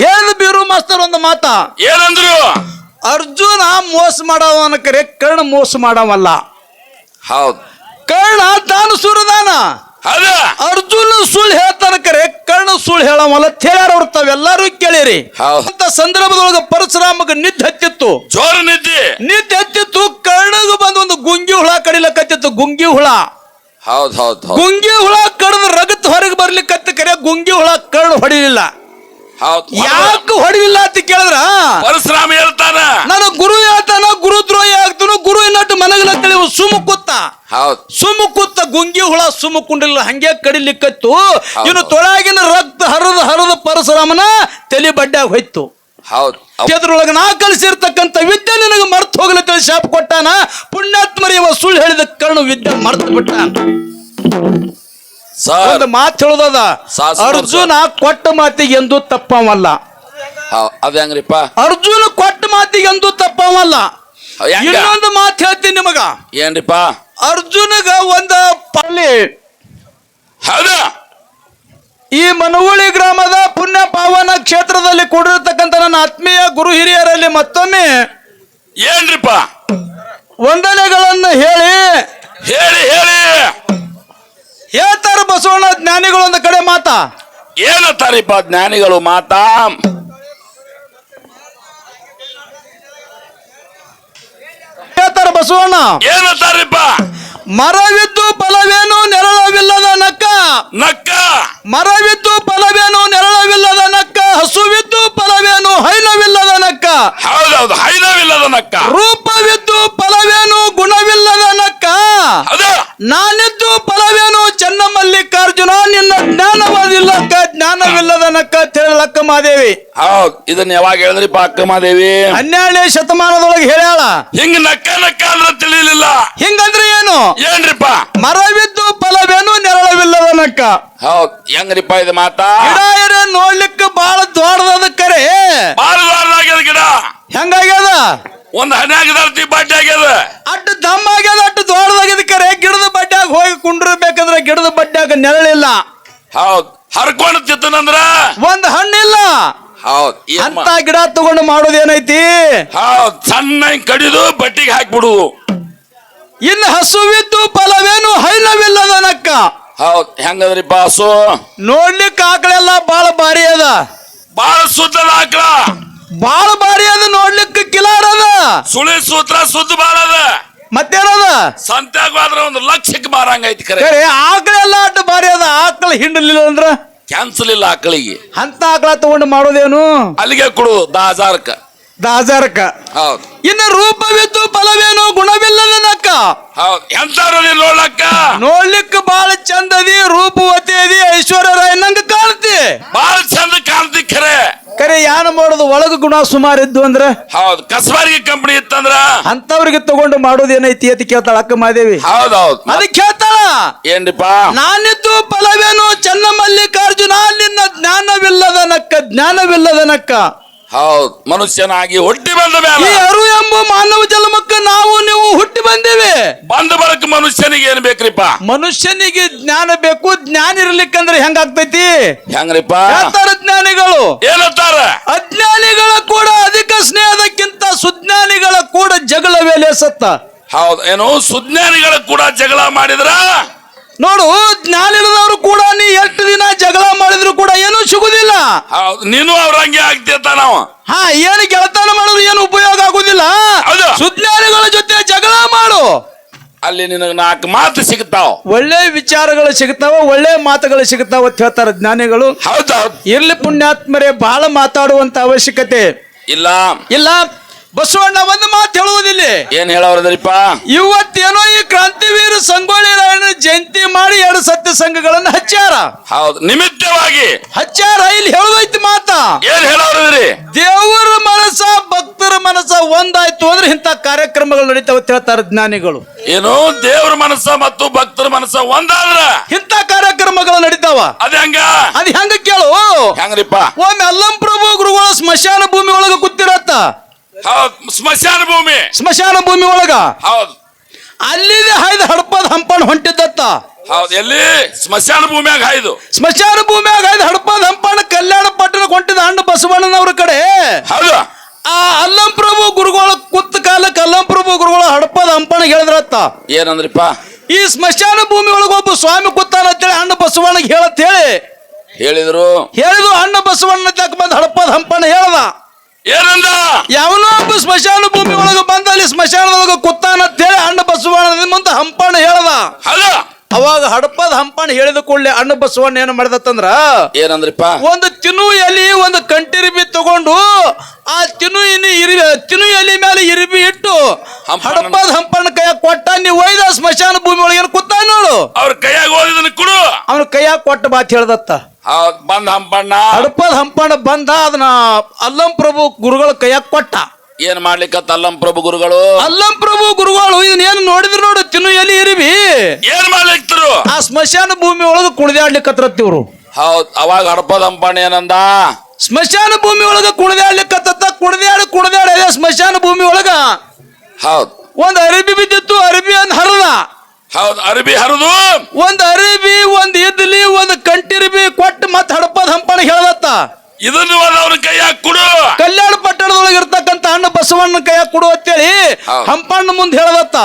ಹೇಳಿದ ಬೀರು ಮಾಸ್ತರ್ ಒಂದು ಮಾತ. ಏನಂದ್ರು? ಅರ್ಜುನ ಮೋಸ ಮಾಡವನ ಕರೆ ಕರ್ಣ ಮೋಸ ಮಾಡವಲ್ಲ. ಹೌದು. ಕರ್ಣ ತಾನು ಸುರದಾನ. ಅರ್ಜುನ ಸುಳ್ಳು ಹೇಳ್ತಾನ ಕರೆ ಕರ್ಣ ಸುಳ್ಳು ಹೇಳವಲ್ಲ ಹೇಳ್ಯಾರ ಅವ್ರು ತಾವೆಲ್ಲರೂ ಕೇಳಿರಿ. ಅಂತ ಸಂದರ್ಭದೊಳಗ ಪರಶುರಾಮಗ ನಿದ್ದೆ ಹತ್ತಿತ್ತು. ಜೋರ ನಿದ್ದೆ. ನಿದ್ದೆ ಹತ್ತಿತ್ತು ಕರ್ಣಗ ಬಂದು ಒಂದು ಗುಂಗಿ ಹುಳ ಕಡಿಲಕತ್ತಿತ್ತು ಗುಂಗಿ ಹುಳ. ಹೌದ್ ಹೌದ್ ಗುಂಗಿ ಹುಳ ಕಡ್ದು ರಗತ್ ಹೊರಗೆ ಬರ್ಲಿಕ್ಕತ್ತ ಕರೆ ಗುಂಗಿ ಹುಳ ಕರ್ಣ ಹೊಡಿಲಿಲ್ಲ. ಯಾಕೆ ಹೊಡಿಲಿಲ್ಲ ಅಂತ ಕೇಳಿದ್ರ? ಪರಶುರಾಮ ಹೇಳ್ತಾನ. ನಾನು ಗುರು ಹೇಳ್ತಾನ ಗುರು ದ್ರೋಹಿ ಆಗ್ತಾನು ಗುರು ಇನ್ನಟ್ಟು ಮನಗಲತ್ತಳಿ ಸುಮ್ಮ ಕೂತ. ಹೌದ್. ಸುಮ್ಮ ಕೂತ ಗುಂಗಿ ಹುಳ ಸುಮ್ಮ ಕುಂಡಿಲ್ಲ ಹಂಗೆ ಕಡಿಲಿಕ್ಕತ್ತು ಇನ್ನು ತೊಳಗಿನ ರಕ್ತ ಹರಿದ ಹರಿದ ಪರಶುರಾಮನ ತಲೆ ಬಡ್ಡೆ ಹೋಯ್ತು. ಹೌದು. ಅದ್ರೊಳಗೆ ನಾ ಕಲಿಸಿರ್ತಕ್ಕಂಥ ವಿದ್ಯೆ ನಿನಗೆ ಮರ್ತು ಹೋಗ್ಲಿಕ್ಕೆ ಶಾಪ ಕೊಟ್ಟಾನ. ಪುಣ್ಯಾತ್ಮರಿ ಇವ ಸುಳ್ಳು ಹೇಳಿದ ಕರ್ಣ ವಿದ್ಯೆ ಮರ್ತು ಬಿಟ್ಟಾನ. ಸರ್ ಒಂದು ಮಾತು ಹೇಳೋದದ ಅರ್ಜುನ ಕೊಟ್ಟ ಮಾತಿಗೆ ಎಂದು ತಪ್ಪವಲ್ಲ. ಅದ ಹೆಂಗ್ರಿಪ್ಪ? ಅರ್ಜುನ ಕೊಟ್ಟ ಮಾತಿಗೆ ಎಂದು ತಪ್ಪವಲ್ಲ. ಇನ್ನೊಂದು ಮಾತು ಹೇಳ್ತೀನಿ ನಿಮಗ. ಏನ್ರಿಪ್ಪ? ಅರ್ಜುನಗ ಒಂದ ಪಲ್ಲಿ ಹೌದ? ಈ ಮನವಳ್ಳಿ ಗ್ರಾಮದ ಪುಣ್ಯ ಪಾವನ ಕ್ಷೇತ್ರದಲ್ಲಿ ಕೂಡಿರತಕ್ಕಂಥ ನನ್ನ ಆತ್ಮೀಯ ಗುರು ಹಿರಿಯರಲ್ಲಿ ಮತ್ತೊಮ್ಮೆ ಏನ್ರಿಪ್ಪ? ವಂದನೆಗಳನ್ನು ಹೇಳಿ. ಹೇಳಿ ಹೇಳಿ. ಹೇಳ್ತಾರ ಬಸವಣ್ಣ ಜ್ಞಾನಿಗಳು ಒಂದು ಕಡೆ ಮಾತಾ. ಏನತ್ತಾರಿಪ್ಪ ಜ್ಞಾನಿಗಳು ಮಾತಾ? ಹೇಳ್ತಾರ ಬಸವಣ್ಣ. ಏನತ್ತಾರಿಪ್ಪ ಮರವಿದ್ದು ಫಲವೇನು ನೆರಳವಿಲ್ಲದ ನಕ್ಕ. ನಕ್ಕ. ಮರವಿದ್ದು ಫಲವೇನು ನೆರಳವಿಲ್ಲದ ನಕ್ಕ. ಹಸುವಿದ್ದು ಫಲವೇನು ಹೈನವಿಲ್ಲದ ನಕ್ಕ. ಹೌದೌದು ಹೈನವಿಲ್ಲದ ನಕ್ಕ. ರೂಪವಿದ್ದು ಫಲವೇನು ಹೌದ್ ಇದನ್ನ ಯಾವಾಗ ಹೇಳಿದ್ರಿ? ಅಕ್ಕಮಾದೇವಿ ಹನ್ನೆರಡನೇ ಶತಮಾನದೊಳಗೆ ಹೇಳ್ಯಾಳ. ಹಿಂಗ ನಕ್ಕ ನಕ್ಕ ಅಂದ್ರೆ ತಿಳಿಲಿಲ್ಲ. ಹಿಂಗಂದ್ರೆ ಏನು? ಏನ್ರಿಪ್ಪ? ಮರವಿದ್ದು ಫಲವೇನು ನೆರಳವಿಲ್ಲದ ನಕ್ಕ. ಹೌದ್ ಹೆಂಗ್ರಿಪ್ಪ ಇದು ಮಾತಾ? ಗಿಡ ಏನ ನೋಡ್ಲಿಕ್ಕೆ ಬಹಳ ದೊಡ್ಡದ ಕರೆ. ಆಗ್ಯದ ಗಿಡ. ಹೆಂಗಾಗ್ಯದ? ಒಂದ್ ಹನ್ಯಾಗದಾರ್ತಿ ಬಡ್ಡಿ ಆಗ್ಯದ. ಅಟ್ಟು ದಮ್ಮ ಆಗ್ಯದ ಅಟ್ಟು ದೊಡ್ಡದಾಗಿದ ಕರೆ. ಗಿಡದ ಬಡ್ಡ್ಯಾಗ ಹೋಗಿ ಕುಂಡ್ರಬೇಕಂದ್ರೆ ಗಿಡದ ಬಡ್ಡ್ಯಾಗ ನೆರಳಿಲ್ಲ. ಹೌದ್ ಹರ್ಕೊಂಡ್ ತಿತ್ತನಂದ್ರ ಒಂದ್ ಹಣ್ಣಿಲ್ಲ. ಹೌದ್ ಅಂತ ಗಿಡ ತಗೊಂಡು ಮಾಡೋದೇನೈತಿ ಏನೈತಿ? ಸಣ್ಣ ಕಡಿದು ಬಟ್ಟಿಗೆ ಹಾಕ್ಬಿಡುದು ಇನ್ನು ಹಸುವಿದ್ದು ಫಲವೇನು ಹೈನವಿಲ್ಲದನಕ್ಕ. ಹೌದ್ ಹೆಂಗದ್ರಿಪ್ಪ ಹಸು ನೋಡ್ಲಿಕ್ಕೆ ಆಕಳೆಲ್ಲ ಬಾಳ ಭಾರಿ ಅದ. ಬಾಳ ಸುದ್ದದ ಆಕಳ. ಬಾಳ ಭಾರಿ ಅದ ನೋಡ್ಲಿಕ್ಕೆ ಕಿಲಾರ ಅದ. ಸುಳಿ ಸೂತ್ರ ಸುದ್ದ ಬಾಳ ಅದ. ಮತ್ತೇನದ? ಸಂತ್ಯಾಗ ಒಂದು ಲಕ್ಷಕ್ಕೆ ಮಾರಂಗೈತಿ ಐತಿ ಕರೆ. ಆಕಳೆಲ್ಲ ಅಡ್ಡ ಭಾರಿ ಅದ ಆಕಳ ಹಿಂಡಲಿಲ್ಲ ಅಂದ್ರ? ಕ್ಯಾನ್ಸಲ್ ಇಲ್ಲ ಆಕಳಿಗೆ ಅಂತ ಆಕಳ ತಗೊಂಡು ಮಾಡೋದೇನು? ಅಲ್ಲಿಗೆ ಕೊಡು ದಾಜಾರಕ್ಕ ದಾಜಾರಕ್ಕ. ಹೌದು. ಇನ್ನು ರೂಪವಿದ್ದು ಫಲವೇನು ಗುಣವಿಲ್ಲದನಕ್ಕ ಹೌದು. ಹೌದ್ ಎಂತಾರು ನೋಡ್ಲಕ್ಕ? ಬಾಳ ಚಂದದಿ ರೂಪವತಿ ಅದಿ ಐಶ್ವರ್ಯ ರಾಯ್ ನಂಗ ಕಾಣ್ತಿ. ಬಾಳ ಚಂದ ಕಾಣ್ತಿ ಖರೆ ಕರೆ ಯಾನ ಮಾಡೋದು ಒಳಗ ಗುಣ ಸುಮಾರು ಇದ್ದು ಅಂದ್ರೆ? ಹೌದು. ಕಸಬಾರಿಗೆ ಕಂಪನಿ ಇತ್ತಂದ್ರ? ಅಂತವ್ರಿಗೆ ತಗೊಂಡು ಮಾಡೋದು ಏನೈತಿ ಅಂತ ಕೇಳ್ತಾಳ ಅಕ್ಕ ಮಾದೇವಿ. ಹೌದು ಹೌದು. ಅದಕ್ಕೆ ಕೇಳ್ತಾಳ. ಏನ್ರಿಪ್ಪ? ನಾನಿದ್ದು ಫಲವೇನು ಚನ್ನ ಮಲ್ಲಿಕಾರ್ಜುನ ನಿನ್ನ ಜ್ಞಾನವಿಲ್ಲದ ನಕ್ಕ ಜ್ಞಾನವಿಲ್ಲದ ನಕ್ಕ. ಹೌದ್ ಮನುಷ್ಯನಾಗಿ ಹುಟ್ಟಿ ಬಂದ ಈ ಮೇಲೆ ಅರು ಎಂಬ ಮಾನವ ಜನ್ಮಕ್ಕ ನಾವು ನೀವು ಹುಟ್ಟಿ ಬಂದೇವೆ. ಬಂದ ಬರಕ್ ಮನುಷ್ಯನಿಗೆ ಏನ್ ಬೇಕ್ರಿಪ್ಪ? ಮನುಷ್ಯನಿಗೆ ಜ್ಞಾನ ಬೇಕು ಜ್ಞಾನ ಇರ್ಲಿಕ್ಕಂದ್ರೆ ಹೆಂಗಾಗ್ತೈತಿ? ಹೆಂಗ್ರಿಪ್ಪ? ಹೇಳ್ತಾರ ಜ್ಞಾನಿಗಳು ಏನಂತಾರ ಅಜ್ಞಾನಿಗಳ ಕೂಡ ಅಧಿಕ ಸ್ನೇಹದಕ್ಕಿಂತ ಸುಜ್ಞಾನಿಗಳ ಕೂಡ ಜಗಳವೇ ಸತ್ತ ಹೌದು ಏನು ಸುಜ್ಞಾನಿಗಳ ಕೂಡ ಜಗಳ ಮಾಡಿದ್ರ ನೋಡು ಜ್ಞಾನ ಇಲ್ಲದವರು ಕೂಡ ನೀ ಎಷ್ಟು ದಿನ ಜಗಳ ಮಾಡಿದ್ರು ಕೂಡ ಏನು ಸಿಗುದಿಲ್ಲ. ನೀನು ಅವ್ರ ಹಂಗೆ ಆಗ್ತಿರ್ತ ನಾವು. ಹಾ ಏನು ಗೆಳತನ ಮಾಡಿದ್ರು ಏನು ಉಪಯೋಗ ಆಗುದಿಲ್ಲ? ಹೌದು. ಸುಜ್ಞಾನಿಗಳ ಜೊತೆ ಜಗಳ ಮಾಡು. ಅಲ್ಲಿ ನಿನಗೆ ನಾಲ್ಕು ಮಾತು ಸಿಗ್ತಾವ. ಒಳ್ಳೆ ವಿಚಾರಗಳು ಸಿಗ್ತಾವ ಒಳ್ಳೆ ಮಾತುಗಳು ಸಿಗ್ತಾವ ಅಂತ ಹೇಳ್ತಾರೆ ಜ್ಞಾನಿಗಳು. ಹೌದೌದ್ ಇರ್ಲಿ ಪುಣ್ಯಾತ್ಮರೇ ಬಹಳ ಮಾತಾಡುವಂತ ಅವಶ್ಯಕತೆ. ಇಲ್ಲ. ಇಲ್ಲ. ಬಸವಣ್ಣ ಒಂದು ಮಾತು ಹೇಳುವುದಿಲ್ಲ. ಏನ್ ಹೇಳವ್ರದ್ರಿಪ್ಪ ಇವತ್ತೇನೋ ಈ ಕ್ರಾಂತಿವೀರ ಸಂಗೊಳ್ಳಿ ರಾಯಣ್ಣ ಜಯಂತಿ ಮಾಡಿ ಎರಡು ಸತ್ಯ ಸಂಘಗಳನ್ನ ಹಚ್ಚಾರ ಹೌದು ನಿಮಿತ್ತವಾಗಿ. ಹಚ್ಚಾರ ಇಲ್ಲಿ ಹೇಳುದೈತಿ ಮಾತ. ಏನ್ ಹೇಳವ್ರದ್ರಿ ದೇವರ ಮನಸ್ಸ ಭಕ್ತರ ಮನಸ್ಸ ಒಂದಾಯ್ತು ಅಂದ್ರೆ ಇಂತ ಕಾರ್ಯಕ್ರಮಗಳು ನಡೀತಾವ ಹೇಳ್ತಾರೆ ಜ್ಞಾನಿಗಳು. ಏನು? ದೇವ್ರ ಮನಸ್ಸ ಮತ್ತು ಭಕ್ತರ ಮನಸ್ಸ ಒಂದಾದ್ರ? ಇಂತ ಕಾರ್ಯಕ್ರಮಗಳು ನಡೀತಾವ. ಅದ ಹೆಂಗ? ಅದ್ ಹೆಂಗ ಕೇಳು. ಹೆಂಗ್ರಿಪ್ಪ? ಒಮ್ಮೆ ಅಲ್ಲಂ ಪ್ರಭು ಗುರುಗಳು ಸ್ಮಶಾನ ಭೂಮಿ ಒಳಗ ಕೂತಿರತ್ತ. ಹೌದ್ ಸ್ಮಶಾನ ಭೂಮಿ. ಸ್ಮಶಾನ ಭೂಮಿ ಒಳಗ? ಹೌದು. ಅಲ್ಲಿದೆ ಹಾಯ್ದು ಹಡಪದ ಹಂಪಣ ಹೊಂಟಿದ್ದತ್ತ? ಹೌದು ಎಲ್ಲಿ? ಸ್ಮಶಾನ ಭೂಮಿಯಾಗ ಹಾಯ್ದು ಸ್ಮಶಾನ ಭೂಮಿಯಾಗ ಹಾಯ್ದು ಹಡಪದ ಹಂಪಣ ಕಲ್ಯಾಣ ಪಟ್ಟಣ ಹೊಂಟಿದ ಹಣ್ಣು ಬಸವಣ್ಣನವ್ರ ಕಡೆ. ಹೌದು. ಆ ಅಲ್ಲಂ ಪ್ರಭು ಗುರುಗಳ ಕುತ್ತ ಕಾಲಕ್ಕೆ ಅಲ್ಲಂ ಪ್ರಭು ಗುರುಗಳ ಹಡಪದ ಹಂಪಣ ಹೇಳಿದ್ರತ್ತ? ಏನಂದ್ರಿಪ್ಪ? ಈ ಸ್ಮಶಾನ ಭೂಮಿ ಒಳಗೆ ಒಬ್ಬ ಸ್ವಾಮಿ ಕೂತಾನ ಅಂತೇಳಿ ಅಣ್ಣ ಬಸವಣ್ಣಗೆ ಹೇಳತ್ ಹೇಳಿ. ಹೇಳಿದ್ರು. ಹೇಳಿದು ಅಣ್ಣ ಬಸವಣ್ಣ ತಕ್ಕ ಬಂದು ಹಡಪದ ಹಂಪಣ ಹೇಳ್ದ. ಏನಂದ? ಯಾವನೋ ಒಬ್ಬ ಸ್ಮಶಾನ ಭೂಮಿ ಒಳಗೆ ಬಂದ ಅಲ್ಲಿ ಸ್ಮಶಾನದೊಳಗೆ ಕುತ್ತಾನ ಅಂತೇಳಿ ಅಣ್ಣ ಬಸವಣ್ಣ ಮುಂದೆ ಹಂಪಣ್ಣ ಹೇಳದ. ಹೌದು. ಅವಾಗ ಹಡಪದ ಹಂಪಣ್ಣ ಹೇಳಿದ ಕೂಡಲೇ ಅಣ್ಣ ಬಸವಣ್ಣ ಏನು ಮಾಡಿದತ್ತಂದ್ರ? ಏನಂದ್ರಿಪ್ಪ? ಒಂದು ತಿನ್ನು ಎಲಿ ಒಂದು ಕಂಟಿರಿಬಿ ತಗೊಂಡು ಆ ತಿನ್ನು ಇನ್ನು ಇರಿಬಿ ತಿನ್ನು ಎಲಿ ಮೇಲೆ ಇರಿಬಿ ಇಟ್ಟು ಹಡಪದ ಹಂಪಣ್ಣ ಕೈಯಾಗ ಕೊಟ್ಟ ನೀವು ಒಯ್ದ ಸ್ಮಶಾನ ಭೂಮಿ ಒಳಗೆ ಏನು ಕೂತ ನೋಡು. ಅವ್ರ ಕೈಯಾಗ ಓದಿದನ್ ಕೊಡು. ಅವನ ಕೈಯಾಗ ಕೊಟ್ಟ ಮಾತು ಹೇಳ್ದತ್ತ. ಬಂದ್ ಹಂಪಣ್ಣ. ಹಡಪದ ಹಂಪಣ್ಣ ಬಂದ ಅದನ್ನ ಅಲ್ಲಂ ಪ್ರಭು ಗುರುಗಳ ಕೈಯಾಗ ಕೊಟ್ಟ. ಏನ್ ಮಾಡ್ಲಿಕ್ಕತ್ತ ಅಲ್ಲಂ ಪ್ರಭು ಗುರುಗಳು? ಅಲ್ಲಂ ಪ್ರಭು ಗುರುಗಳು ಇದನ್ನ ಏನ್ ನೋಡಿದ್ರು ನೋಡು ತಿನ್ನು ಎಲ್ಲಿ ಇರಿಬಿ. ಏನ್ ಮಾಡ್ಲಿಕ್ತರು? ಆ ಸ್ಮಶಾನ ಭೂಮಿ ಒಳಗೆ ಕುಣಿದಾಡ್ಲಿಕ್ಕತ್ತಿವ್ರು ಹೌದ್ ಅವಾಗ ಹಡಪದ ಹಂಪಣ್ಣ ಏನಂದ? ಸ್ಮಶಾನ ಭೂಮಿ ಒಳಗ ಕುಣಿದಾಡ್ಲಿಕ್ಕತ್ತ ಕುಣಿದಾಡಿ ಕುಣಿದಾಡ ಸ್ಮಶಾನ ಭೂಮಿ ಒಳಗ. ಹೌದ್. ಒಂದ್ ಅರಿಬಿ ಬಿದ್ದಿತ್ತು ಅರಿಬಿ ಅಂದ್ ಹರದ. ಹೌದ್ ಅರಬಿ ಹರಿದು. ಒಂದ್ ಅರಬಿ ಒಂದ್ ಇದ್ಲಿ ಒಂದ್ ಕಂಟಿರ್ಬಿ ಕೊಟ್ಟು ಮತ್ ಹಡಪದ ಹಂಪಣ ಹೇಳದತ್ತ. ಇದನ್ನು ಅವ್ರ ಕೈಯಾಗ ಕೊಡು. ಕಲ್ಯಾಣ ಪಟ್ಟಣದೊಳಗೆ ಇರ್ತಕ್ಕಂತ ಹಣ್ಣು ಬಸವಣ್ಣ ಕೈಯಾಗ ಕೊಡು ಅಂತೇಳಿ. ಹಂಪಣ್ಣ ಮುಂದೆ ಹೇಳದತ್ತ.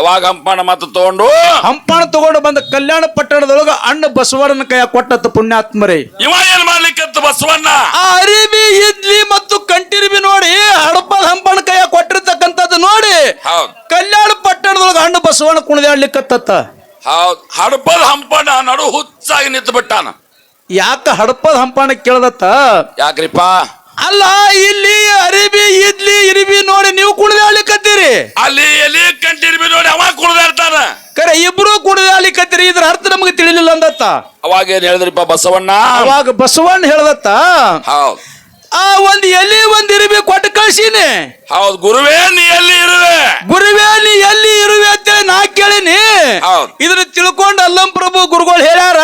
ಅವಾಗ ಹಂಪಣ್ಣ ಮತ್ತೆ ತಗೊಂಡು. ಹಂಪಣ್ಣ ತಗೊಂಡು ಬಂದ ಕಲ್ಯಾಣ ಪಟ್ಟಣದೊಳಗ ಅಣ್ಣ ಬಸವಣ್ಣನ ಕೈಯಾಗ ಕೊಟ್ಟತ್ತ ಪುಣ್ಯಾತ್ಮರೇ. ಇವ ಏನ್ ಮಾಡ್ಲಿಕ್ಕೆ ಬಸವಣ್ಣ? ಆ ಅರಿಬಿ ಇದ್ಲಿ ಮತ್ತು ಕಂಟಿರಿಬಿ ನೋಡಿ ಹಡಪದ ಹಂಪಣ್ಣ ಕೈಯಾಗ ಕೊಟ್ಟಿರ್ತಕ್ಕಂಥದ್ದು ನೋಡಿ ಹೌದ್ ಕಲ್ಯಾಣ ಪಟ್ಟಣದೊಳಗ ಹಣ್ಣು ಬಸವಣ್ಣ ಕುಣಿದಾಡ್ಲಿಕ್ಕತ್ತ ಹೌದು ಹಡಪದ ಹಂಪಣ ನಡು ಹುಚ್ಚಾಗಿ ನಿಂತು ಬಿಟ್ಟಾನ ಯಾಕ ಹಡಪದ ಹಂಪಣ ಕೇಳದತ್ತ? ಯಾಕ್ರಿಪ್ಪ? ಅಲ್ಲ ಇಲ್ಲಿ ಅರಿಬಿ ಇದ್ಲಿ ಇರಿಬಿ ನೋಡಿ ನೀವು ಕುಣಿದಾಡ್ಲಿಕ್ಕತ್ತೀರಿ. ಅಲ್ಲಿ ಎಲ್ಲಿ ಕಂಟಿರ್ಬಿ ನೋಡಿ ಅವ ಕುಣಿದಾಡ್ತಾನ. ಕರೆ ಇಬ್ರು ಕುಣಿದಾಡ್ಲಿಕ್ಕತ್ತೀರಿ ಇದ್ರ ಅರ್ಥ ನಮಗೆ ತಿಳಿಲಿಲ್ಲ ಅಂದತ್ತ. ಅವಾಗ ಏನ್ ಹೇಳಿದ್ರಿಪ್ಪ ಬಸವಣ್ಣ? ಅವಾಗ ಬಸವಣ್ಣ ಹೇಳ್ದತ್ತ ಹೌದ್. ಆ ಒಂದ್ ಎಲ್ಲಿ ಒಂದ್ ಇರಿಬಿ ಕೊಟ್ಟು ಕಳ್ಸೀನಿ. ಹೌದ್ ಗುರುವೇ ನೀ ಎಲ್ಲಿ ಇರುವೆ ಗುರುವೇ ನೀ ಎಲ್ಲಿ ಇರುವೆ ಅಂತೇಳಿ ನಾ ಕೇಳಿನಿ ಹೌದ್. ಇದನ್ನ ತಿಳ್ಕೊಂಡು ಅಲ್ಲಂ ಪ್ರಭು ಗುರುಗಳು ಹೇಳ್ಯಾರ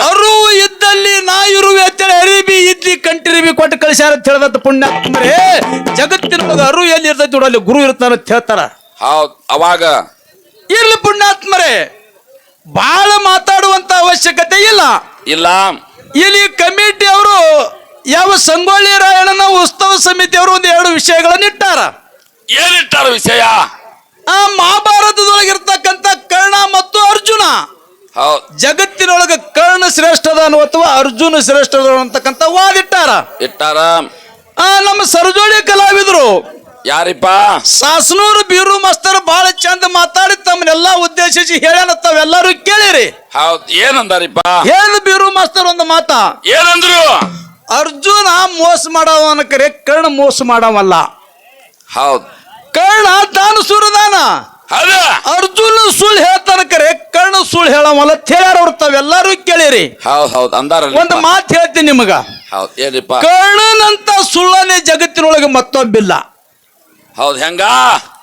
ಅರು ಇದ್ದಲ್ಲಿ ನಾ ಇರುವೆ ಅಂತೇಳಿ ಅರಿಬಿ ಇದ್ಲಿ ಕಂಟಿರಿಬಿ ಕೊಟ್ಟು ಕಳಿಸ್ಯಾರ ಅಂತ ಹೇಳದ ಪುಣ್ಯ. ಅಂದ್ರೆ ಜಗತ್ತಿನೊಳಗ ಅರು ಎಲ್ಲಿ ಇರ್ತೈತಿ ನೋಡು ಅಲ್ಲಿ ಗುರು ಇರ್ತಾನ ಅಂತ ಹೇಳ್ತಾರ. ಹೌದ್ ಅವಾಗ. ಇಲ್ಲಿ ಪುಣ್ಯಾತ್ಮರೇ ಬಹಳ ಮಾತಾಡುವಂತ ಅವಶ್ಯಕತೆ ಇಲ್ಲ. ಇಲ್ಲ. ಇಲ್ಲಿ ಕಮಿಟಿ ಅವರು ಯಾವ ಸಂಗೊಳ್ಳಿ ರಾಯಣ್ಣನ ಉತ್ಸವ ಸಮಿತಿ ಅವರು ಒಂದು ಎರಡು ವಿಷಯಗಳನ್ನು ಇಟ್ಟಾರ. ಏನಿಟ್ಟಾರ ವಿಷಯ? ಆ ಮಹಾಭಾರತದೊಳಗಿರ್ತಕ್ಕಂಥ ಕರ್ಣ ಮತ್ತು ಅರ್ಜುನ. ಜಗತ್ತಿನೊಳಗೆ ಕರ್ಣ ಶ್ರೇಷ್ಠದ ಅಥವಾ ಅರ್ಜುನ ಶ್ರೇಷ್ಠದ ಅಂತಕ್ಕಂಥ ವಾದಿಟ್ಟಾರ. ಇಟ್ಟಾರ. ಆ ನಮ್ಮ ಸರಜೋಡಿ ಕಲಾವಿದರು. ಯಾರಿಪ್ಪ? ಸಾಸನೂರು ಬೀರು ಮಾಸ್ತರ್ ಬಹಳ ಚಂದ ಮಾತಾಡಿ ತಮ್ಮನ್ನೆಲ್ಲ ಉದ್ದೇಶಿಸಿ ಹೇಳ್ಯಾನ ತಾವೆಲ್ಲರೂ ಕೇಳಿರಿ. ಹೌದ್. ಏನಂದಾರಿಪ್ಪ? ಹೇಳ ಬೀರು ಮಾಸ್ತರ್ ಒಂದು ಮಾತ. ಏನಂದ್ರು? ಅರ್ಜುನ ಮೋಸ ಮಾಡವನ ಕರೆ ಕರ್ಣ ಮೋಸ ಮಾಡವಲ್ಲ. ಹೌದು. ಕರ್ಣ ತಾನು ಸುರದಾನ ಹೌದ? ಅರ್ಜುನ ಸುಳ್ಳು ಹೇಳ್ತಾನ ಕರೆ ಕರ್ಣ ಸುಳ್ಳು ಹೇಳವಲ್ಲ ಹೇಳ್ಯಾರ ಅವ್ರು ತಾವೆಲ್ಲರೂ ಕೇಳಿರಿ. ಹೌದ್ ಹೌದ್ ಅಂದಾರ ಒಂದು ಮಾತು ಹೇಳ್ತೀನಿ ನಿಮಗ. ಹೌದ್ ಏನಿಪ್ಪ? ಕರ್ಣನಂತ ಸುಳ್ಳನೆ ಜಗತ್ತಿನೊಳಗೆ ಮತ್ತೊಬ್ಬಿಲ್ಲ. ಹೌದ್ ಹೆಂಗ?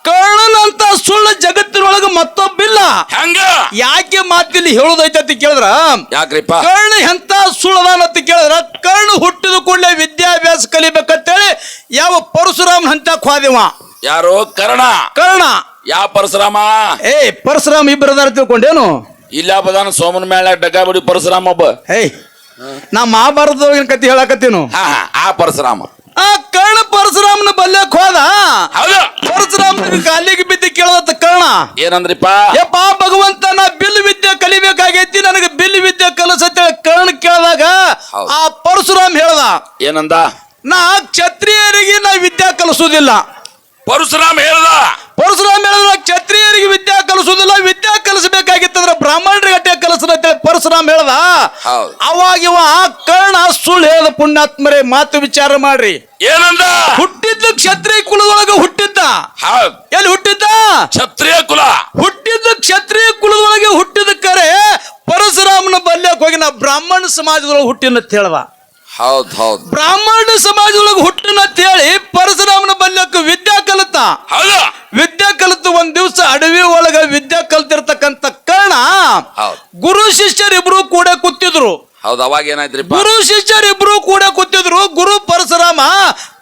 ಕರ್ಣನಂತ ಸುಳ್ಳು ಜಗತ್ತಿನೊಳಗೆ ಮತ್ತೊಬ್ಬಿಲ್ಲ. ಹೆಂಗ? ಯಾಕೆ ಮಾತಿಲ್ಲಿ ಹೇಳುದೈತೆ ಅಂತ ಕೇಳಿದ್ರ? ಯಾಕ್ರಿಪ್ಪ? ಕರ್ಣ ಎಂತ ಸುಳ್ಳದಾನ ಅಂತ ಕೇಳಿದ್ರ? ಕರ್ಣ ಹುಟ್ಟಿದ ಕೂಡಲೇ ವಿದ್ಯಾಭ್ಯಾಸ ಕಲಿಬೇಕಂತೇಳಿ ಯಾವ ಪರಶುರಾಮ್ ಅಂತ ಹೋದೆವ. ಯಾರು? ಕರ್ಣ. ಕರ್ಣ. ಯಾವ ಪರಶುರಾಮ? ಏ ಪರಶುರಾಮ್ ಇಬ್ಬರದಾರ ತಿಳ್ಕೊಂಡೇನು? ಇಲ್ಲ ಬದಾನ ಸೋಮನ ಮೇಳ ಡಗ್ಗಾಬಿಡಿ ಪರಶುರಾಮ ಒಬ್ಬ. ಏಯ್ ನಾ ಮಹಾಭಾರತದೊಳಗಿನ ಕತೆ ಹೇಳಕತ್ತೀನು. ಹಾ ಹಾ ಆ ಪರಶುರಾಮ. ಆ ಕರ್ಣ ಪರಶುರಾಮನ ಬಲ್ಯಕ್ ಹೋದ? ಹೌದು. ಪರಶುರಾಮನ ಕಾಲಿಗೆ ಬಿದ್ದು ಕೇಳದತ್ತ ಕರ್ಣ. ಏನಂದ್ರಿಪ್ಪ? ಯಪ್ಪ ಭಗವಂತ ನಾ ಬಿಲ್ ವಿದ್ಯೆ ಕಲಿಬೇಕಾಗೈತಿ ನನಗೆ ಬಿಲ್ ವಿದ್ಯೆ ಕಲಿಸತ್ತೇಳಿ ಕರ್ಣ ಕೇಳಿದಾಗ. ಆ ಪರಶುರಾಮ್ ಹೇಳ್ದ ಏನಂದ? ನಾ ಕ್ಷತ್ರಿಯರಿಗೆ ನಾ ವಿದ್ಯಾ ಕಲಿಸುವುದಿಲ್ಲ. ಪರಶುರಾಮ ಹೇಳ್ದ ಪರಶುರಾಮ್ ಹೇಳಿದ್ರ ಕ್ಷತ್ರಿಯರಿಗೆ ವಿದ್ಯಾ ಕಲಿಸುವುದಿಲ್ಲ ವಿದ್ಯಾ ಕಲಿಸಬೇಕಾಗಿತ್ತಂದ್ರ ಬ್ರಾಹ್ಮಣರಿಗೆ ಅಟ್ಟೆ ಕಲಿಸ್ರ ಅಂತೇಳಿ ಪರಶುರಾಮ್ ಹೇಳ್ದ. ಅವಾಗ ಇವ ಕರ್ಣ ಸುಳ್ಳು ಹೇಳ್ದ ಪುಣ್ಯಾತ್ಮರೇ ಮಾತು ವಿಚಾರ ಮಾಡ್ರಿ. ಏನಂದ? ಹುಟ್ಟಿದ್ದು ಕ್ಷತ್ರಿಯ ಕುಲದೊಳಗ ಹುಟ್ಟಿದ್ದ. ಎಲ್ಲಿ ಹುಟ್ಟಿದ್ದ? ಕ್ಷತ್ರಿಯ ಕುಲ. ಹುಟ್ಟಿದ್ದು ಕ್ಷತ್ರಿಯ ಕುಲದೊಳಗೆ ಹುಟ್ಟಿದ ಕರೆ ಪರಶುರಾಮನ ಬಲ್ಯಕ್ಕೆ ಹೋಗಿ ನಾ ಬ್ರಾಹ್ಮಣ ಸಮಾಜದೊಳಗೆ ಹುಟ್ಟಿನ ಅಂತ ಹೇಳ್ದ. ಹೌದ್ ಹೌದ್. ಬ್ರಾಹ್ಮಣ ಸಮಾಜದೊಳಗೆ ಹುಟ್ಟನ ಅಂತ ಹೇಳಿ ಪರಶುರಾಮನ ಬಲ್ಯಕ್ಕೆ ವಿದ್ಯಾ ಕಲಿತ. ಹೌದು. ವಿದ್ಯಾ ಕಲಿತು ಒಂದ್ ದಿವಸ ಅಡವಿ ಒಳಗ ವಿದ್ಯಾ ಕಲ್ತಿರ್ತಕ್ಕಂತ ಕರ್ಣ ಗುರು ಶಿಷ್ಯರಿಬ್ರು ಕೂಡ ಕೂತಿದ್ರು. ಹೌದು ಅವಾಗ ಏನಾಯ್ತ್ರಿಪ್ಪ? ಗುರು ಶಿಷ್ಯರಿಬ್ರು ಕೂಡ ಕೂತಿದ್ರು. ಗುರು ಪರಶುರಾಮ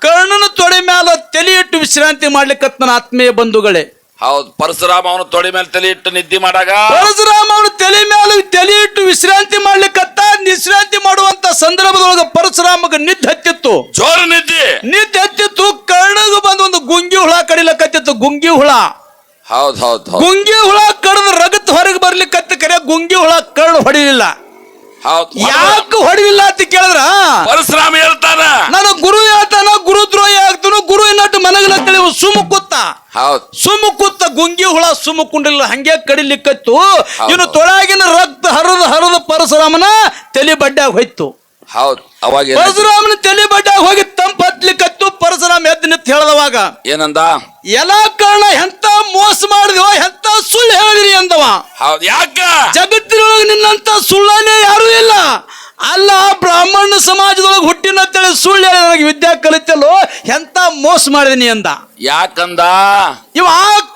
ಕರ್ಣನ ತೊಡೆ ಮ್ಯಾಲ ತಲೆ ಇಟ್ಟು ವಿಶ್ರಾಂತಿ ನನ್ನ ಆತ್ಮೀಯ ಬಂಧುಗಳೇ. ಹೌದ್ ಪರಶುರಾಮ ಅವನು ತೊಳಿ ಮೇಲೆ ತಲೆ ಇಟ್ಟು ನಿದ್ದೆ ಮಾಡಾಗ ಪರಶುರಾಮ ಅವನು ತಲೆ ಮೇಲೆ ತಲೆ ಇಟ್ಟು ವಿಶ್ರಾಂತಿ ಮಾಡ್ಲಿಕ್ಕತ್ತ ವಿಶ್ರಾಂತಿ ಮಾಡುವಂತ ಸಂದರ್ಭದೊಳಗ ಪರಶುರಾಮಗ ನಿದ್ದೆ ಹತ್ತಿತ್ತು. ಜೋರು ನಿದ್ದೆ. ನಿದ್ದೆ ಹತ್ತಿತ್ತು ಕರ್ಣಗ ಬಂದು ಒಂದು ಗುಂಗಿ ಹುಳ ಕಡಿಲಕತ್ತಿತ್ತು ಗುಂಗಿ ಹುಳ. ಹೌದ್ ಹೌದ್ ಗುಂಗಿ ಹುಳ ಕಡ್ದು ರಗತ್ ಹೊರಗೆ ಬರ್ಲಿಕ್ಕತ್ತ ಕರೆ ಗುಂಗಿ ಹುಳ ಕರ್ಣ ಹೊಡಿಲಿಲ್ಲ. ಯಾಕೆ ಹೊಡಿಲಿಲ್ಲ ಅಂತ ಕೇಳಿದ್ರ? ಪರಶುರಾಮ ಹೇಳ್ತಾನ. ನಾನು ಗುರು ಹೇಳ್ತಾನ ಗುರು ದ್ರೋಹಿ ಆಗ್ತಾನು ಗುರು ಇನ್ನಟ್ಟು ಮನಗಲತ್ತೇಳಿ ಸುಮ್ಮ ಕೂತ. ಹೌದ್. ಸುಮ್ಮ ಕೂತ ಗುಂಗಿ ಹುಳ ಸುಮ್ಮ ಕುಂಡಿಲ್ಲ ಹಂಗೆ ಕಡಿಲಿಕ್ಕತ್ತು. ಇನ್ನು ತೊಳಗಿನ ರಕ್ತ ಹರಿದ ಹರಿದ ಪರಶುರಾಮನ ತಲೆ ಬಡ್ಡ್ಯಾಗ ಹೋಯ್ತು. ಹೌದು. ಅವಾಗ ಪರಶುರಾಮನ ತಲೆ ಬಡ್ಡ್ಯಾಗ ಹೋಗಿ ತಂಪ ಹತ್ಲಿಕ್ಕತ್ತು ಪರಶುರಾಮ ಎದ್ದು ನಿಂತು ಹೇಳದವಾಗ ಏನಂದ? ಎಲ್ಲ ಕಾರಣ ಎಂತ ಮೋಸ ಮಾಡಿದ್ವೋ ಎಂತ ಹೌದ್ ಯಾಕ? ಜಗತ್ತಿನೊಳಗೆ ನಿನ್ನಂತ ಸುಳ್ಳನೇ ಯಾರೂ ಇಲ್ಲ. ಅಲ್ಲ ಬ್ರಾಹ್ಮಣ ಸಮಾಜದೊಳಗೆ ಹುಟ್ಟಿನಂತೇಳಿ ಸುಳ್ಳು ಹೇಳಿ ನನಗೆ ವಿದ್ಯಾ ಕಲಿತಲ್ಲೋ ಎಂತ ಮೋಸ ಮಾಡಿದೀನಿ ಅಂದ? ಯಾಕಂದ? ಇವ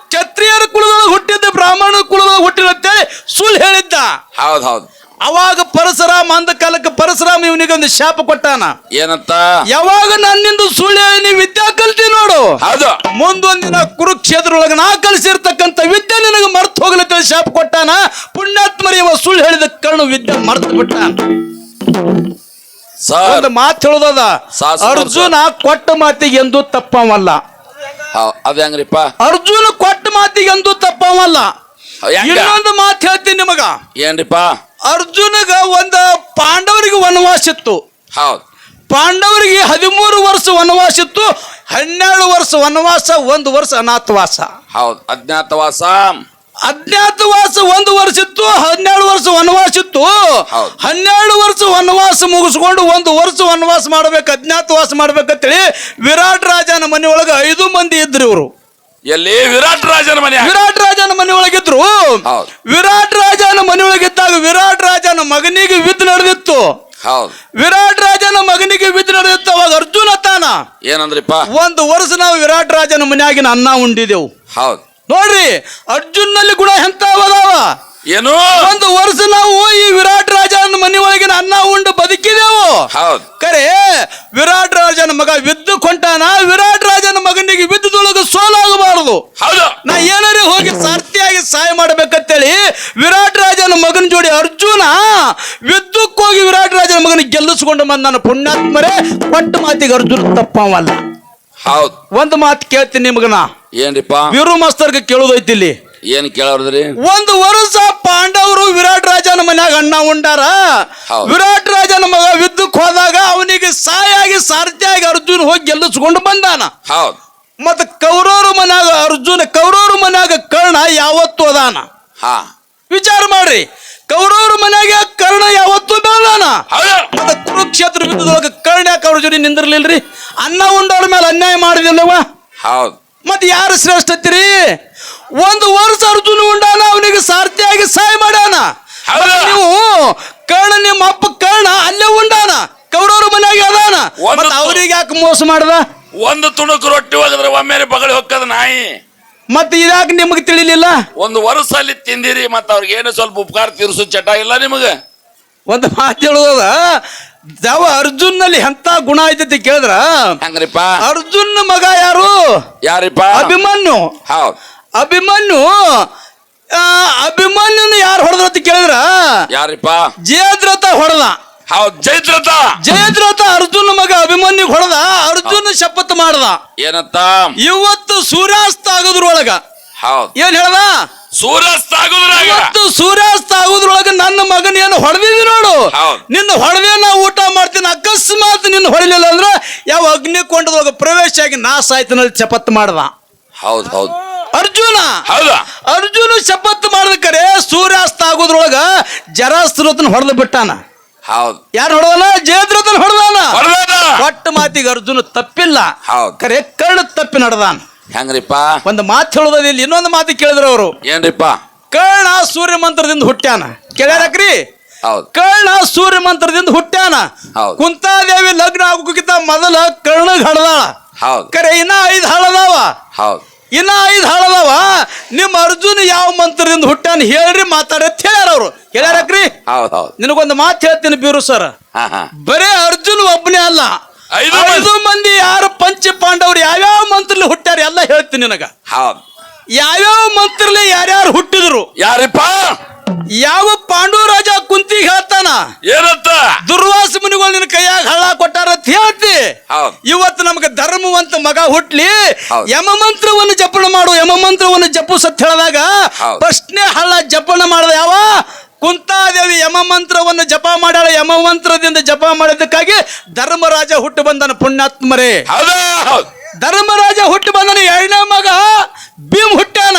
ಕ್ಷತ್ರಿಯರ ಕುಲದೊಳಗೆ ಹುಟ್ಟಿದ್ದ ಬ್ರಾಹ್ಮಣ ಕುಲದೊಳಗೆ ಹುಟ್ಟಿನಂತೇಳಿ ಸುಳ್ಳು ಹೇಳಿದ್ದ. ಹೌದು ಹೌದ್. ಅವಾಗ ಪರಶುರಾಮ ಅಂದ ಕಾಲಕ್ಕೆ ಪರಶುರಾಮ ಇವನಿಗೆ ಒಂದು ಶಾಪ ಕೊಟ್ಟಾನ. ಏನಂತ? ಯಾವಾಗ ನನ್ನಿಂದ ಸುಳ್ಳು ನೀ ವಿದ್ಯಾ ಕಲ್ತಿ ನೋಡು. ಹೌದು. ಮುಂದೊಂದಿನ ಕುರುಕ್ಷೇತ್ರದೊಳಗೆ ನಾ ಕಲಿಸಿರ್ತಕ್ಕಂತ ವಿದ್ಯೆ ನಿನಗೆ ಮರ್ತು ಹೋಗ್ಲಿಕ್ಕೆ ಶಾಪ ಕೊಟ್ಟಾನ. ಪುಣ್ಯಾತ್ಮರಿ ಇವ ಸುಳ್ಳು ಹೇಳಿದ ಕಣ್ಣು ವಿದ್ಯೆ ಮರ್ತು ಬಿಟ್ಟಾನ. ಸರ್. ಒಂದು ಮಾತು ಹೇಳೋದದ ಅರ್ಜುನ ಕೊಟ್ಟ ಮಾತಿಗೆ ಎಂದೂ ತಪ್ಪವಲ್ಲ. ಅದ ಹೆಂಗ್ರಿಪ್ಪ? ಅರ್ಜುನ ಕೊಟ್ಟ ಮಾತಿಗೆ ಎಂದೂ ತಪ್ಪವಲ್ಲ. ಇನ್ನೊಂದು ಮಾತು ಹೇಳ್ತೀನಿ ನಿಮಗ. ಏನ್ರಿಪ್ಪ? ಅರ್ಜುನಗ ಒಂದ ಪಾಂಡವರಿಗೆ ವನವಾಸ ಇತ್ತು. ಹೌದು. ಪಾಂಡವರಿಗೆ ಹದಿಮೂರು ವರ್ಷ ವನವಾಸ ಇತ್ತು ಹನ್ನೆರಡು ವರ್ಷ ವನವಾಸ ಒಂದು ವರ್ಷ ಅನಾಥವಾಸ. ಹೌದು. ಅಜ್ಞಾತವಾಸ. ಅಜ್ಞಾತವಾಸ ಒಂದು ವರ್ಷ ಇತ್ತು ಹನ್ನೆರಡು ವರ್ಷ ವನವಾಸ ಇತ್ತು. ಹೌದು. ಹನ್ನೆರಡು ವರ್ಷ ವನವಾಸ ಮುಗಿಸ್ಕೊಂಡು ಒಂದು ವರ್ಷ ವನವಾಸ ಮಾಡ್ಬೇಕು ಅಜ್ಞಾತವಾಸ ಮಾಡ್ಬೇಕಂತೇಳಿ ವಿರಾಟ್ ರಾಜನ ಮನೆಯೊಳಗೆ ಐದು ಮಂದಿ ಇದ್ರು ಇವರು. ಎಲ್ಲಿ? ವಿರಾಟ್ ರಾಜನ ಮನೆ. ವಿರಾಟ್ ಮನೆಯೊಳಗಿದ್ರು. ಹೌದು. ವಿರಾಟ್ ರಾಜನ ಮನೆಯೊಳಗಿದ್ದಾಗ ವಿರಾಟ್ ರಾಜನ ಮಗನಿಗೆ ವಿದ್ ನಡೆದಿತ್ತು. ಹೌದ್. ವಿರಾಟ್ ರಾಜನ ಮಗನಿಗೆ ವಿದ್ ನಡೆದಿತ್ತು ಅವಾಗ ಅರ್ಜುನ ತಾನ. ಏನಂದ್ರಿಪ್ಪ? ಒಂದು ವರ್ಷ ನಾವು ವಿರಾಟ್ ರಾಜನ ಮನೆಯಾಗಿನ ಅನ್ನ ಉಂಡಿದೆವು. ಹೌದು. ನೋಡ್ರಿ ಅರ್ಜುನ್ನಲ್ಲಿ ಗುಣ ಎಂತ ಅದಾವ? ಏನು? ಒಂದು ವರ್ಷ ನಾವು ಈ ವಿರಾಟ್ ರಾಜನ ಮನೆ ಒಳಗಿನ ಅನ್ನ ಉಂಡು ಬದುಕಿದೆವು. ಹೌದ್. ಕರೆ ವಿರಾಟ್ ರಾಜನ ಮಗ ವಿದ್ದು ಕೊಂಟಾನ ವಿರಾಟ್ ರಾಜನ ಮಗನಿಗೆ ವಿದ್ಯುದೊಳಗೆ ಸೋಲಾಗಬಾರದು. ಹೌದು. ನಾ ಏನಾರೇ ಹೋಗಿ ಸಾರ್ಥಿಯಾಗಿ ಸಹಾಯ ಮಾಡ್ಬೇಕಂತೇಳಿ ವಿರಾಟ್ ರಾಜನ ಮಗನ ಜೋಡಿ ಅರ್ಜುನ ವಿದ್ದುಕ್ಕೋಗಿ ವಿರಾಟ್ ರಾಜನ ಮಗನ ಗೆಲ್ಲಿಸ್ಕೊಂಡು ಬಂದ ನನ್ನ ಪುಣ್ಯಾತ್ಮರೇ ಕೊಟ್ಟ ಮಾತಿಗೆ ಅರ್ಜುನ ತಪ್ಪವಲ್ಲ. ಹೌದು. ಒಂದು ಮಾತು ಕೇಳ್ತೀನಿ ನಿಮಗನ. ಏನ್ರಿಪ್ಪ? ವೀರು ಮಾಸ್ತರ್ಗೆ ಕೇಳೋದೈತಿ ಇಲ್ಲಿ ಏನ್ ಕೇಳವ್ರದ್ರಿ ಒಂದು ವರ್ಷ ಪಾಂಡವರು ವಿರಾಟ್ ರಾಜನ ಮನ್ಯಾಗ ಅಣ್ಣ ಉಂಡಾರ. ಹೌದು. ವಿರಾಟ್ ರಾಜನ ಮಗ ವಿದ್ಯುಕ್ ಹೋದಾಗ ಅವನಿಗೆ ಸಾಯಾಗಿ ಸಾರಥಿಯಾಗಿ ಅರ್ಜುನ್ ಹೋಗಿ ಗೆಲ್ಲಿಸ್ಕೊಂಡು ಬಂದಾನ. ಹೌದು. ಮತ್ತ ಕೌರವ್ರ ಮನ್ಯಾಗ ಅರ್ಜುನ ಕೌರವ್ರ ಮನ್ಯಾಗ ಕರ್ಣ ಯಾವತ್ತು ಅದಾನ. ಹಾ. ವಿಚಾರ ಮಾಡ್ರಿ. ಕೌರವ್ರ ಮನ್ಯಾಗ ಕರ್ಣ ಯಾವತ್ತು ಬೆಳೆದಾನ. ಹೌದು. ಮತ್ತ ಕುರುಕ್ಷೇತ್ರ ಯುದ್ಧದೊಳಗ ಕರ್ಣ ಯಾಕೆ ಅರ್ಜುನ ನಿಂದಿರ್ಲಿಲ್ರಿ? ಅನ್ನ ಉಂಡವ್ರ ಮೇಲೆ ಅನ್ಯಾಯ ಮಾಡಿದಿಲ್ಲವ ಹೌದು. ಮತ್ತೆ ಯಾರು ಶ್ರೇಷ್ಠತಿರಿ ಒಂದು ವರ್ಷ ಅರ್ಜುನ ಉಂಡಾನ ಅವನಿಗೆ ಸಾರ್ಥಿಯಾಗಿ ಸಹಾಯ ಮಾಡ್ಯಾನ. ನೀವು ಕರ್ಣ ನಿಮ್ಮ ಅಪ್ಪ ಕರ್ಣ ಅಲ್ಲೇ ಉಂಡಾನ ಕೌರವ್ರ ಮನೆಯಾಗಿ ಅದಾನ. ಅವ್ರಿಗೆ ಯಾಕೆ ಮೋಸ ಮಾಡ್ದ? ಒಂದು ತುಣುಕು ರೊಟ್ಟಿ ಹೋಗಿದ್ರೆ ಒಮ್ಮೆ ಬಗಳಿ ಹೊಕ್ಕದ ನಾಯಿ. ಮತ್ತೆ ಇದ್ಯಾಕೆ ನಿಮಗೆ ತಿಳಿಲಿಲ್ಲ? ಒಂದು ವರ್ಷ ಅಲ್ಲಿ ತಿಂದಿರಿ ಮತ್ತೆ ಅವ್ರಿಗೆ ಏನು ಸ್ವಲ್ಪ ಉಪಕಾರ ತೀರ್ಸು ಚಟ ಇಲ್ಲ ನಿಮಗೆ? ಒಂದು ಮಾತು ಹೇಳೋದ ದವ ಅರ್ಜುನ್ನಲ್ಲಿ ಎಂತ ಗುಣ ಐತೈತಿ ಕೇಳಿದ್ರ? ಹಂಗ್ರಿಪ್ಪ. ಅರ್ಜುನ್ ಮಗ ಯಾರು? ಯಾರಿಪ್ಪ? ಅಭಿಮನ್ಯು. ಹೌದ್. ಅಭಿಮನ್ಯು ಅಭಿಮನ್ಯುನ ಯಾರು ಹೊಡೆದ್ರ ಅಂತ ಕೇಳಿದ್ರ? ಯಾರಿಪ್ಪ? ಜಯದ್ರಥ ಹೊಡೆದ. ಹೌದ್ ಜೈತ್ರತ ಜಯದ್ರಥ ಅರ್ಜುನ ಮಗ ಅಭಿಮನ್ಯು ಹೊಡೆದ ಅರ್ಜುನ ಶಪಥ ಮಾಡ್ದ. ಏನಂತ ಇವತ್ತು ಸೂರ್ಯಾಸ್ತ ಆಗೋದ್ರೊಳಗ. ಹೌದ್. ಏನ್ ಹೇಳ್ದ? ಸೂರ್ಯಾಸ್ತ ಆಗುದ್ರಾಗ ಇವತ್ತು ಸೂರ್ಯಾಸ್ತ ಆಗೋದ್ರೊಳಗ ನನ್ನ ಮಗನ ಏನು ಹೊಡೆದಿದ್ವಿ ನೋಡು. ನಿನ್ನ ಹೊಡೆದೇ ನಾ ಊಟ ಮಾಡ್ತೀನಿ ಅಕಸ್ಮಾತ್ ನಿನ್ನ ಹೊಡಿಲಿಲ್ಲ ಅಂದ್ರೆ ಯಾವ ಅಗ್ನಿಕೊಂಡದೊಳಗ ಪ್ರವೇಶ ಆಗಿ ನಾಶ ಆಯ್ತನಲ್ಲಿ ಶಪಥ ಮಾಡ್ದ. ಹೌದ್ ಹೌದ್. ಅರ್ಜುನ. ಹೌದಾ? ಅರ್ಜುನ ಶಪಥ ಮಾಡಿದ ಕರೆ ಸೂರ್ಯಾಸ್ತ ಆಗೋದ್ರೊಳಗ ಜರಾಸ್ತ್ರತನ ಹೊಡೆದು ಬಿಟ್ಟಾನ. ಹೌದು. ಯಾರು ಹೊಡೆದಾನ? ಜಯದ್ರತನ ಹೊಡೆದಾನ. ಹೊಡೆದ ಒಟ್ಟ ಮಾತಿಗೆ ಅರ್ಜುನ ತಪ್ಪಿಲ್ಲ. ಕರೆ ಕರ್ಣ ತಪ್ಪಿ ನಡೆದಾನ. ಹೆಂಗ್ರಿಪ್ಪ? ಒಂದು ಮಾತು ಹೇಳೋದ ಇಲ್ಲಿ ಇನ್ನೊಂದು ಮಾತು ಕೇಳಿದ್ರು ಅವರು. ಏನ್ರಿಪ್ಪ? ಕರ್ಣ ಸೂರ್ಯ ಮಂತ್ರದಿಂದ ಹುಟ್ಟ್ಯಾನ. ಕೇಳ್ಯಾರಕ್ರಿ? ಕರ್ಣ ಸೂರ್ಯ ಮಂತ್ರದಿಂದ ಹುಟ್ಟ್ಯಾನ. ಕುಂತಾದೇವಿ ಲಗ್ನ ಆಗೋಕ್ಕಿಂತ ಮೊದಲ ಕರ್ಣಗ್ ಹಡದಾಳ ಕರೆ ಇನ್ನ ಐದು ಹಳದಾವ. ಹೌದ್. ಇನ್ನ ಐದು ಹಾಳದವ. ನಿಮ್ಮ ಅರ್ಜುನ್ ಯಾವ ಮಂತ್ರದಿಂದ ಹುಟ್ಟಾನ ಹೇಳ್ರಿ ಮಾತಾಡತ್ ಹೇಳ್ಯಾರ ಅವರು. ಹೇಳ್ಯಾರಕ್ರಿ ಹೌದ್ ಹೌದ್. ನಿನಗೊಂದು ಮಾತು ಹೇಳ್ತೀನಿ ಬೀರು ಸರ್. ಬರೇ ಅರ್ಜುನ್ ಒಬ್ಬನೇ ಅಲ್ಲ. ಐದು ಮಂದಿ. ಐದು ಮಂದಿ ಯಾರು ಪಂಚ ಪಾಂಡವ್ರು ಯಾವ್ಯಾವ ಮಂತ್ರಲಿ ಹುಟ್ಟ್ಯಾರ ಎಲ್ಲ ಹೇಳ್ತೀನಿ ನಿನಗ. ಹೌದ್. ಯಾವ್ಯಾವ ಮಂತ್ರಲಿ ಯಾರ್ಯಾರು ಹುಟ್ಟಿದ್ರು? ಯಾರಿಪ್ಪ? ಯಾವ ಪಾಂಡುರಾಜ ರಾಜ ಕುಂತಿ ಹೇಳ್ತಾನ? ಏನಂತ? ದುರ್ವಾಸ ಮುನಿಗಳು ನಿನ್ನ ಕೈಯಾಗ ಹಳ್ಳ ಕೊಟ್ಟಾರ ಅಂತ ಹೇಳ್ತಿ. ಹೌದ್. ಇವತ್ತು ನಮಗೆ ಧರ್ಮವಂತ ಮಗ ಹುಟ್ಲಿ. ಯಮ ಮಂತ್ರವನ್ನು ಜಪಣ ಮಾಡು. ಯಮ ಮಂತ್ರವನ್ನು ಜಪು ಸತ್ ಹೇಳಿದಾಗ ಹೌದ್. ಫಸ್ಟ್ನೇ ಹಳ್ಳ ಜಪಣ ಮಾಡಿದ ಯಾವ? ಕುಂತಾದೇವಿ ಯಮ ಮಂತ್ರವನ್ನು ಜಪ ಮಾಡ್ಯಾಳ. ಯಮ ಮಂತ್ರದಿಂದ ಜಪ ಮಾಡಿದ್ದಕ್ಕಾಗಿ ಧರ್ಮರಾಜ ಹುಟ್ಟು ಬಂದನ ಪುಣ್ಯಾತ್ಮರೇ. ಹೌದಾ. ಹೌದ್ ಧರ್ಮರಾಜ ಹುಟ್ಟು ಬಂದನ ಎರಡನೇ ಮಗ ಭೀಮ್ ಹುಟ್ಟಾನ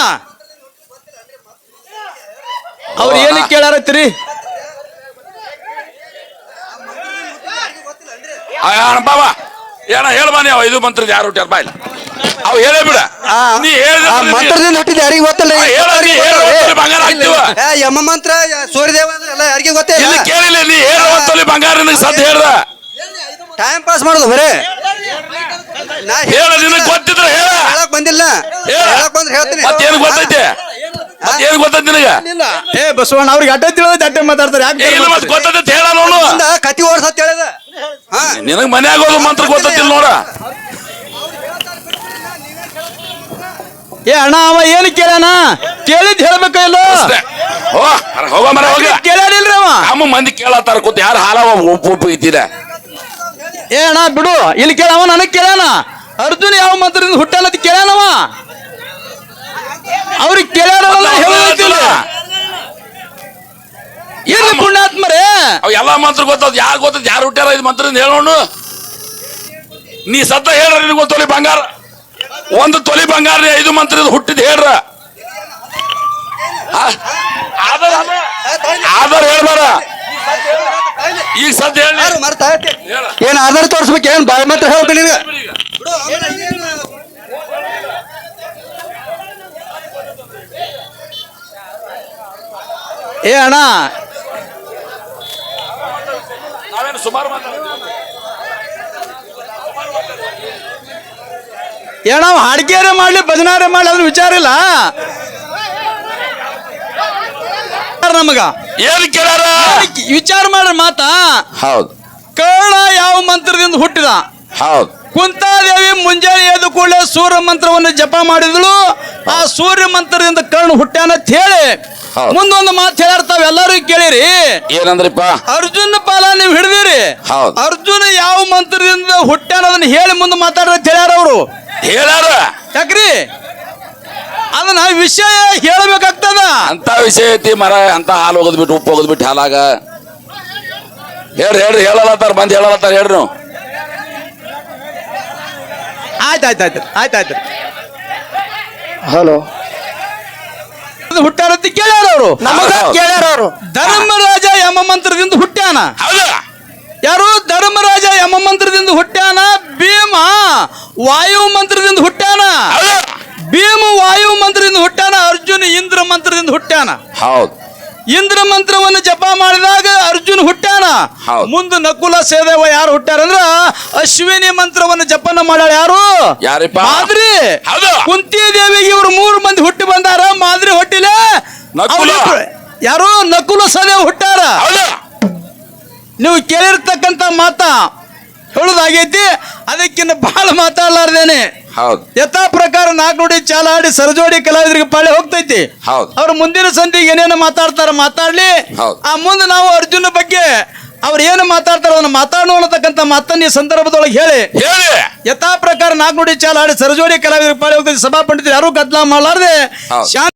ಅವ್ರು ಏನು ಕೇಳಾರತ್ರಿ ಬಾಬಾ ಏನ ಹೇಳ್ಬಾ ನೀವು ಇದು ಮಂತ್ರದ ಯಾರು ಹುಟ್ಟ್ಯಾರ? ಬಾ ಇಲ್ಲ. ಅವ್ ಹೇಳೇ ಬಿಡ. ನೀ ಮಂತ್ರದಿಂದ ಹುಟ್ಟಿದ ಯಾರಿಗೂ ಗೊತ್ತಿಲ್ಲ ಹೇಳು, ಬಂಗಾರ ಹಾಕ್ತೀವ. ಯಮ ಮಂತ್ರ ಸೂರ್ಯದೇವ ಎಲ್ಲ ಯಾರಿಗೂ ಗೊತ್ತೇ ಇಲ್ಲಿ. ಕೇಳಿಲ್ಲ ನೀ ಹೇಳು ಹೊತ್ತಲ್ಲಿ ಬಂಗಾರ ನಿನಗೆ ಸದ್ ಹೇಳ್ದ. ಟೈಮ್ ಪಾಸ್ ಮಾಡೋದು ಬರೇ. ಹೇಳ ನಿನಗೆ ಗೊತ್ತಿದ್ರೆ ಹೇಳ. ಹೇಳಕ್ ಬಂದಿಲ್ಲ. ಹೇಳ. ಹೇಳಕ್ ಬಂದ್ರೆ ಹೇಳ್ತೀನಿ. ಮತ್ತೇನು ಗೊತ್ತೈತೆ? ಮತ್ತೇನು ಗೊತ್ತೈತಿ ನಿನಗೆ? ಏ ಬಸವಣ್ಣ ಅವ್ರಿಗೆ ಅಡ್ಡ ತಿಳಿದ ಅಡ್ಡ ಮಾತಾಡ್ತಾರೆ. ಯಾಕೆ ಮತ್ತೆ ಗೊತ್ತೈತೆ ಹೇಳ ನೋಡು. ಕತಿ ಓಡ್ಸತ್ ಹೇಳಿದ. ನಿನಗ ನಿನಗೆ ಮನ್ಯಾಗ ಹೋದ ಮಂತ್ರ ಗೊತ್ತಿಲ್ಲ ನೋಡ. ಏ ಅಣ್ಣ ಅವ ಏನು ಕೇಳಾನ ಕೇಳಿದ್ ಹೇಳ್ಬೇಕ ಇಲ್ಲ ಅಷ್ಟೇ. ಹೋ ಹೋಗ ಮರ ಹೋಗ. ಕೇಳ್ಯಾನಿಲ್ರಿ ಅವ? ನಮ್ಮ ಮಂದಿ ಕೇಳತ್ತಾರ ಕೂತ್ ಯಾರು ಹಾಲವ ಉಪ್ಪು ಉಪ್ಪು ಇದ್ದಿದೆ. ಏ ಅಣ್ಣ ಬಿಡು. ಇಲ್ಲಿ ಕೇಳವ ನನಗೆ ಕೇಳಾನ ಅರ್ಜುನ್ ಯಾವ ಮಂತ್ರದಿಂದ ಹುಟ್ಟಲ್ಲ ಅಂತ ಕೇಳ್ಯಾನವ? ಅವ್ರಿಗೆ ಕೇಳ್ಯಾರಲ್ಲ ಹೇಳೋದಿಲ್ಲ. ಏನು ಪುಣ್ಯಾತ್ಮರೇ? ಅವ್ ಎಲ್ಲಾ ಮಂತ್ರ ಗೊತ್ತದ ಯಾರು ಗೊತ್ತದ ಯಾರು ಹುಟ್ಟ್ಯಾರ ಇದು ಮಂತ್ರ ಹೇಳೋಣ. ನೀ ಸತ್ತ ಹೇಳ್ರ ನಿನಗೆ ಒಂದು ತೊಲಿ ಬಂಗಾರ. ಒಂದು ತೊಲಿ ಬಂಗಾರ ಐದು ಇದು ಹುಟ್ಟಿದ ಹೇಳ್ರ. ಆಧಾರ್ ಹೇಳ್ಬಾರ ಈಗ ಸದ್ಯ ಹೇಳಿ. ಏನ್ ಆಧಾರ್ ತೋರಿಸ್ಬೇಕು ಏನ್ ಬಾಯ್ ಮಾತ್ರ ಹೇಳ್ಬೇಕು ನಿನಗೆ ಏ ಅಣ್ಣ. ಸುಮಾರು ಮಾಡಲಿ ಏ ನಾವು ಮಾಡ್ಲಿ ಭಜನಾರೆ ಮಾಡ್ಲಿ ಅದ್ರ ವಿಚಾರ ಇಲ್ಲ. ನಮಗ? ಏನ್ ಕೇಳ್ಯಾರ? ವಿಚಾರ ಮಾಡ್ರಿ ಮಾತಾ? ಹೌದು. ಕರ್ಣ ಯಾವ ಮಂತ್ರದಿಂದ ಹುಟ್ಟಿದ? ಹೌದು. ಕುಂತಾದೇವಿ ಮುಂಜಾನೆ ಎದ್ದು ಕೂಡಲೇ ಸೂರ್ಯ ಮಂತ್ರವನ್ನು ಜಪ ಮಾಡಿದಳು. ಆ ಸೂರ್ಯ ಮಂತ್ರದಿಂದ ಕರ್ಣ ಅಂತ ಹೇಳಿ ಮುಂದೊಂದು ಮಾತು ಹೇಳ್ಯಾರ ಎಲ್ಲರೂ ಕೇಳಿರಿ. ಏನಂದ್ರಿಪ್ಪ? ಅರ್ಜುನ ಪಾಲ ನೀವು ಹಿಡಿದಿರಿ. ಅರ್ಜುನ ಯಾವ ಮಂತ್ರದಿಂದ ಹುಟ್ಟ್ಯಾನ ಅದನ್ನ ಹೇಳಿ ಮುಂದೆ ಮಾತಾಡ್ರ ಹೇಳ್ಯಾರ ಅವರು. ಹೇಳ್ಯಾರ? ಯಾಕ್ರಿ? ಅದನ್ನ ವಿಷಯ ಹೇಳಬೇಕಾಗ್ತದ. ಅಂತ ವಿಷಯ ಐತಿ ಮರ ಅಂತ ಹಾಲು ಹೋಗದ್ಬಿಟ್ಟು ಉಪ್ಪು ಹೋಗದ್ಬಿಟ್ಟು ಹಾಲಾಗ. ಹೇಳ್ರಿ ಹೇಳ್ರಿ ಹೇಳಲತ್ತಾರ ಬಂದು ಹೇಳಲತ್ತಾರ ಹೇಳ್ರಿ ನೀವು. ಆಯ್ತು ಆಯ್ತು ಆಯ್ತು ಆಯ್ತು ಆಯ್ತು ಹಲೋ ಹುಟ್ಟಾರಂತ ಅಂತ ಕೇಳ್ಯಾರ ಅವರು ನಮಗ ಕೇಳ್ಯಾರ ಅವರು ಧರ್ಮರಾಜ ಯಮ ಮಂತ್ರದಿಂದ ಹುಟ್ಟ್ಯಾನ ಹೌದಾ. ಯಾರು? ಧರ್ಮರಾಜ ಯಮ ಮಂತ್ರದಿಂದ ಹುಟ್ಟ್ಯಾನ ಭೀಮ ವಾಯು ಮಂತ್ರದಿಂದ ಹುಟ್ಟ್ಯಾನ ಭೀಮ ವಾಯು ಮಂತ್ರದಿಂದ ಹುಟ್ಟ್ಯಾನ ಅರ್ಜುನ ಇಂದ್ರ ಮಂತ್ರದಿಂದ ಹುಟ್ಟ್ಯಾನ ಹೌದು. ಇಂದ್ರ ಮಂತ್ರವನ್ನು ಜಪ ಮಾಡಿದಾಗ ಅರ್ಜುನ್ ಹುಟ್ಟ್ಯಾನ ಹೌದು. ಮುಂದೆ ನಕುಲ ಸೇದೇವ ಯಾರು ಹುಟ್ಟ್ಯಾರ ಅಂದ್ರ ಅಶ್ವಿನಿ ಮಂತ್ರವನ್ನು ಜಪನ ಮಾಡ್ಯಾಳ ಯಾರು? ಯಾರಿಪ್ಪ? ಮಾದ್ರಿ. ಹೌದು. ಕುಂತಿ ದೇವಿಗೆ ಇವರು ಮೂರು ಮಂದಿ ಹುಟ್ಟಿ ಬಂದಾರ ಮಾದ್ರಿ ಹುಟ್ಟಿಲ್ಲ. ನಕುಲ. ಯಾರು? ನಕುಲ ಸದೇವ ಹುಟ್ಟಾರ. ಹೌದು. ನೀವು ಕೇಳಿರ್ತಕ್ಕಂತ ಮಾತ ಹೇಳುದಾಗೈತಿ ಅದಕ್ಕಿನ್ನ ಬಹಳ ಮಾತಾಡಲಾರ್ದೇನೆ. ಹೌದು. ಯಥಾ ಪ್ರಕಾರ ನಾಲ್ಕು ನೋಡಿ ಚಾಲ ಆಡಿ ಸರಜೋಡಿ ಕಲಾವಿದರಿಗೆ ಪಾಳೆ ಹೋಗ್ತೈತಿ. ಹೌದು. ಅವ್ರ ಮುಂದಿನ ಸಂಧಿಗೆ ಏನೇನು ಮಾತಾಡ್ತಾರ ಮಾತಾಡ್ಲಿ. ಹೌದು. ಆ ಮುಂದೆ ನಾವು ಅರ್ಜುನ ಬಗ್ಗೆ ಅವ್ರು ಏನು ಮಾತಾಡ್ತಾರೋ ಅದನ್ನ ಮಾತಾಡೋ ಅನ್ನತಕ್ಕಂಥ ಮಾತನ್ನ ಈ ಸಂದರ್ಭದೊಳಗೆ ಹೇಳಿ. ಹೇಳಿ. ಯಥಾ ಪ್ರಕಾರ ನಾಲ್ಕು ನುಡಿ ಚಾಲ ಆಡಿ ಸರಜೋಡಿ ಕಲಾವಿದರು ಪಾಳಿ ಹೋಗ್ತದೆ ಸಭಾ ಪಂಡಿತರು ಯಾರು ಗದ್ದಲ ಮಾಡಲಾರ್ದೆ. ಶಾಂತಿ